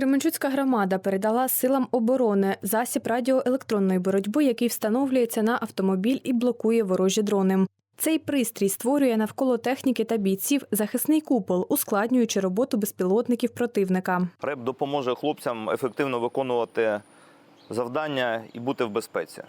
Кременчуцька громада передала силам оборони засіб радіоелектронної боротьби, який встановлюється на автомобіль і блокує ворожі дрони. Цей пристрій створює навколо техніки та бійців захисний купол, ускладнюючи роботу безпілотників противника. РЕП допоможе хлопцям ефективно виконувати завдання і бути в безпеці.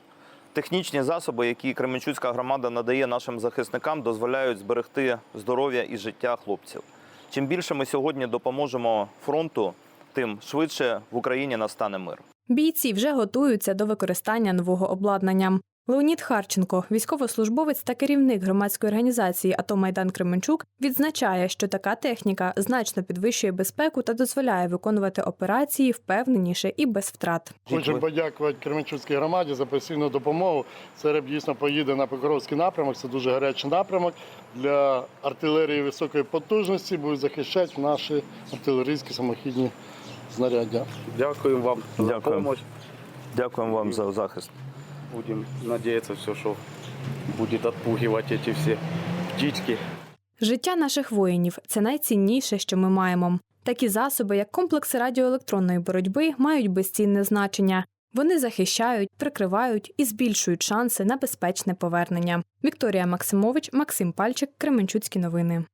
Технічні засоби, які Кременчуцька громада надає нашим захисникам, дозволяють зберегти здоров'я і життя хлопців. Чим більше ми сьогодні допоможемо фронту, тим швидше в Україні настане мир. Бійці вже готуються до використання нового обладнання. Леонід Харченко, військовослужбовець та керівник громадської організації АТО Майдан Кременчук, відзначає, що така техніка значно підвищує безпеку та дозволяє виконувати операції впевненіше і без втрат. Хочу подякувати Кременчуцькій громаді за постійну допомогу. Це реп дійсно поїде на Покровський напрямок. Це дуже гарячий напрямок для артилерії високої потужності. Будуть захищати наші артилерійські самохідні знаряддя. Дякуємо вам за допомогу. Дякуємо вам за захист. Будемо надіятися, все, що буде відпугувати ці всі птички. Життя наших воїнів це найцінніше, що ми маємо. Такі засоби, як комплекси радіоелектронної боротьби, мають безцінне значення. Вони захищають, прикривають і збільшують шанси на безпечне повернення. Вікторія Максимович, Максим Пальчик, Кременчуцькі новини.